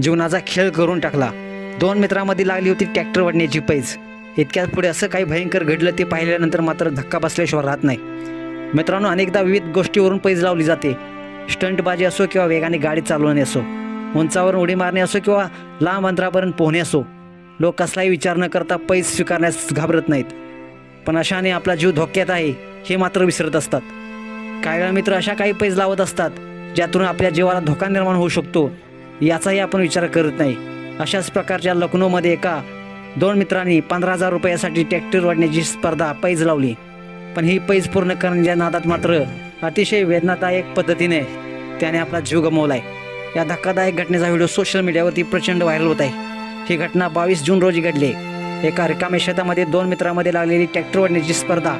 जीवनाचा खेळ करून टाकला. दोन मित्रांमध्ये लागली होती ट्रॅक्टर वाढण्याची पैज. इतक्यात पुढे असं काही भयंकर घडलं ते पाहिल्यानंतर मात्र धक्का बसल्याशिवाय राहत नाही. मित्रांनो अनेकदा विविध गोष्टीवरून पैज लावली जाते. स्टंटबाजी असो किंवा वेगाने गाडी चालवणे असो उंचावरून उडी मारणे असो किंवा लांब अंतरापर्यंत पोहणे असो लोक कसलाही विचार न करता पैज स्वीकारण्यास घाबरत नाहीत. पण अशाने आपला जीव धोक्यात आहे हे मात्र विसरत असतात. काही वेळा मित्र अशा काही पैज लावत असतात ज्यातून आपल्या जीवाला धोका निर्माण होऊ शकतो. याचाही आपण विचार करत नाही. अशाच प्रकारच्या लखनौमध्ये एका दोन मित्रांनी पंधरा हजार रुपयासाठी ट्रॅक्टर वाढण्याची स्पर्धा पैज लावली. पण ही पैज पूर्ण करण्याच्या नादात मात्र अतिशय वेदनादायक पद्धतीने त्याने आपला जीव गमवलाय. या धक्कादायक घटनेचा व्हिडिओ सोशल मीडियावरती प्रचंड व्हायरल होत आहे. ही घटना बावीस जून रोजी घडली. एका रिकाम्या शेतामध्ये दोन मित्रांमध्ये लागलेली ट्रॅक्टर वाढण्याची स्पर्धा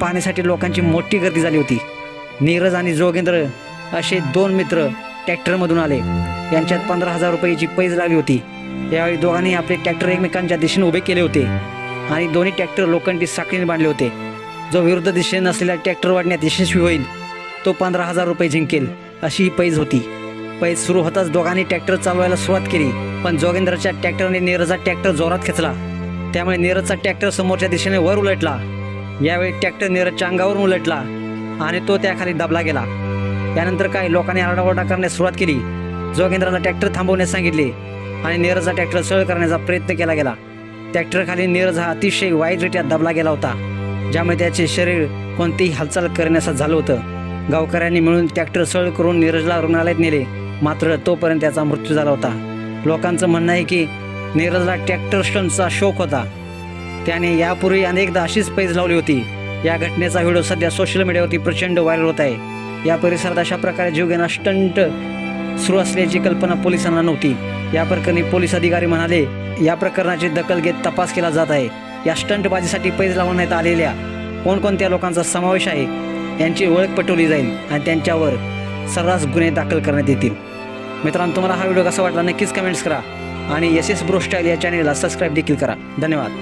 पाहण्यासाठी लोकांची मोठी गर्दी झाली होती. नीरज आणि जोगेंद्र असे दोन मित्र ट्रॅक्टरमधून आले. यांच्यात पंधरा हजार रुपयाची पैज लागली होती. यावेळी दोघांनी आपले ट्रॅक्टर एकमेकांच्या दिशेने उभे केले होते आणि दोन्ही ट्रॅक्टर लोखंडी साखळीने बांधले होते. जो विरुद्ध दिशेने असलेला ट्रॅक्टर वाढण्यात यशस्वी होईल तो पंधरा हजार रुपये जिंकेल अशी ही पैज होती. पैज सुरू होताच दोघांनी ट्रॅक्टर चालवायला सुरुवात केली पण जोगेंद्रच्या ट्रॅक्टरने नीरजचा ट्रॅक्टर जोरात खेचला. त्यामुळे नीरजचा ट्रॅक्टर समोरच्या दिशेने वर उलटला. यावेळी ट्रॅक्टर नीरजच्या अंगावरून उलटला आणि तो त्याखाली दबला गेला. यानंतर काही लोकांनी आरडाओरडा करण्यास सुरुवात केली. जोगेंद्राला ट्रॅक्टर थांबवण्यास सांगितले आणि नीरजचा ट्रॅक्टर सरळ करण्याचा प्रयत्न केला गेला. ट्रॅक्टरखाली नीरज हा अतिशय वाईटरित्या दबला गेला होता ज्यामुळे त्याचे शरीर कोणतीही हालचाल करण्यास झालं होतं. गावकऱ्यांनी मिळून ट्रॅक्टर सरळ करून नीरजला रुग्णालयात नेले मात्र तोपर्यंत त्याचा मृत्यू झाला होता. लोकांचं म्हणणं आहे की नीरजला ट्रॅक्टर स्टंटचा शोक होता. त्याने यापूर्वी अनेकदा अशीच पैज लावली होती. या घटनेचा व्हिडिओ सध्या सोशल मीडियावरती प्रचंड व्हायरल होत आहे. या परिसरात अशा प्रकारे जीवघेणा स्टंट सुरू असल्याची कल्पना पोलिसांना नव्हती. या प्रकरणी पोलीस अधिकारी म्हणाले या प्रकरणाची दखल घेत तपास केला जात आहे. या स्टंटबाजीसाठी पैज लावण्यात आलेल्या कोणकोणत्या लोकांचा समावेश आहे यांची ओळख पटवली जाईल आणि त्यांच्यावर सर्रास गुन्हे दाखल करण्यात येतील. मित्रांनो तुम्हाला हा व्हिडिओ कसा वाटला नक्कीच कमेंट्स करा आणि एस एस ब्रो स्टाईल या चॅनेलला सबस्क्राईब देखील करा. धन्यवाद.